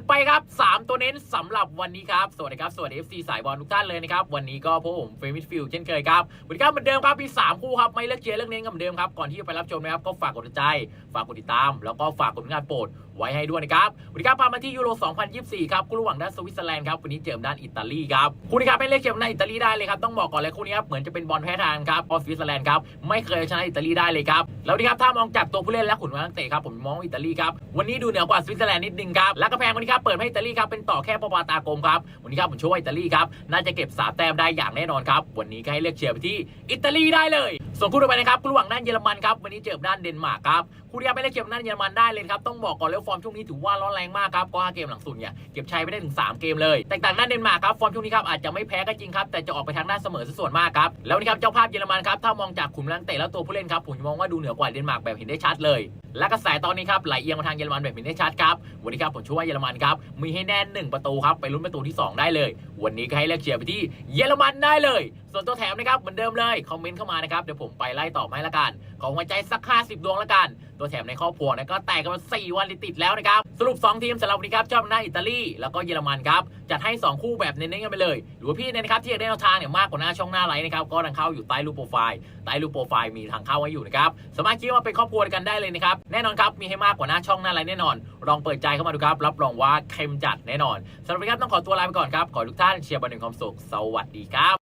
ดไปครับ 3 ตัวเน้นสำหรับวันนี้ครับ สวัสดีครับ สวัสดี FC สายบอลทุกท่านเลยนะครับ วันนี้ก็พวกผมเฟรมิดฟิลเช่นเคยครับวันนี้ครับเหมือนเดิมครับมี3คู่ครับไม่เลือกเชียร์เลือกเน้นกันเหมือนเดิมครับ ก่อนที่จะไปรับชมนะครับ ก็ฝากกดใจ ฝากกดติดตาม แล้วก็ฝากกดงานโปรดไว้ให้ด้วยนะครับวันนี้ครับพามาที่ยูโร 2024 ครับคู่ระหว่างด้านสวิตเซอร์แลนด์ครับวันนี้เจอบด้านอิตาลีครับคู่นี้ครับไม่เลือกเชียร์ด้านอิตาลีได้เลยครับต้องบอกก่อนเลยคู่นี้ครับเหมือนจะเป็นบอลแพ้ทางครับพราะสวิตเซอร์แลนด์ครับไม่เคยชนะอิตาลีได้เลยครับแล้วนี่ครับถ้ามองจากตัวผู้เล่นและขุนนักเตะครับผมมองอิตาลีครับวันนี้ดูเหนือกว่าสวิตเซอร์แลนด์นิดนึงครับและกระแพงวันนี้ครับเปิดให้อิตาลีครับเป็นต่อแค่ปปาตากลมครับวันนี้ครับผมช่วยอิตาลีครับน่าจะเก็บสาแต้มได้อย่างแน่นอนครับวันนี้ก็ให้เลือกเชียร์ไปที่อิตาลีได้เลย ส่วนคู่ต่อไปนะครับคู่ระหว่างด้านเยอรมันครับวันนี้เจอบด้านเดนมาร์กครับคู่นี้ครับไม่ได้เก็บด้านเยอรมันได้เลยครับต้องบอกก่อนเลยว่าฟอร์มช่วงนี้ถือว่าร้อนแรงมากครับก็ห้าเกมหลังสุดเนี่ยเก็บชัยไปได้ถึงสามเกมเลยแตกต่างด้านเดนมาร์กครับฟอร์มช่วงนี้ครับอาจจะไม่แพ้ก็จริงครับแต่จะออกไปทางด้านเสมอซะส่วนมากครับแล้วนนี้ครับเจ้าภาพเยอรมันครับถ้ามองจากขุมนักเตะแล้วตัวผู้เล่นครับผมมองว่าดูเหนือกว่าเดนมาร์กแบบเห็นได้ชัดเลย และกระแสตอนนี้ครับไหลเอียงมาทางเยอรมันแบบเห็นได้ชัดครับวันนี้ครับผมช่ว่าเยอรมันครับมีให้แน่นหนึ่งประตูครับไปลุ้นประตูที่สองได้เลย วันนี้ก็ให้เลือกเชียร์ไปที่เยอรมันได้เลย ส่วนตัวแถมนะครับเหมือนเดิมเลยคอมเมนต์เข้ามานะครับเดี๋ยวผมไปไล่ตอบให้ละกันของหัวใจสัก 50 ดวงละกัน ตัวแถมในครอบครัวนะก็แตกกันมา4วันติดแล้วนะครับสรุป 2 ทีมสำหรับวันนี้ครับชอบหน้าอิตาลีแล้วก็เยอรมันครับจัดให้ 2 คู่แบบเน้นๆกันไปเลยหรือว่าพี่เนยนะครับที่อยากได้แนวทางเนี่ยมากกว่าหน้าช่องหน้าไลน์นะครับก็ทางเข้าอยู่ใต้รูปโปรไฟล์ใต้รูปโปรไฟล์มีทางเข้าไว้อยู่นะครับสามารถคิดว่าเป็นครอบครัวกันได้เลยนะครับแน่นอนครับมีให้มากกว่าหน้าช่องหน้าไลน์แน่นอน ลองเปิดใจเข้ามาดูครับรับรองว่าเข้มจัดแน่นอนสำหรับวันนี้ครับต้องขอตัวลาไปก่อนครับขอทุกท่านเชียร์บอลหนึ่งความสุขสวัสดีครับ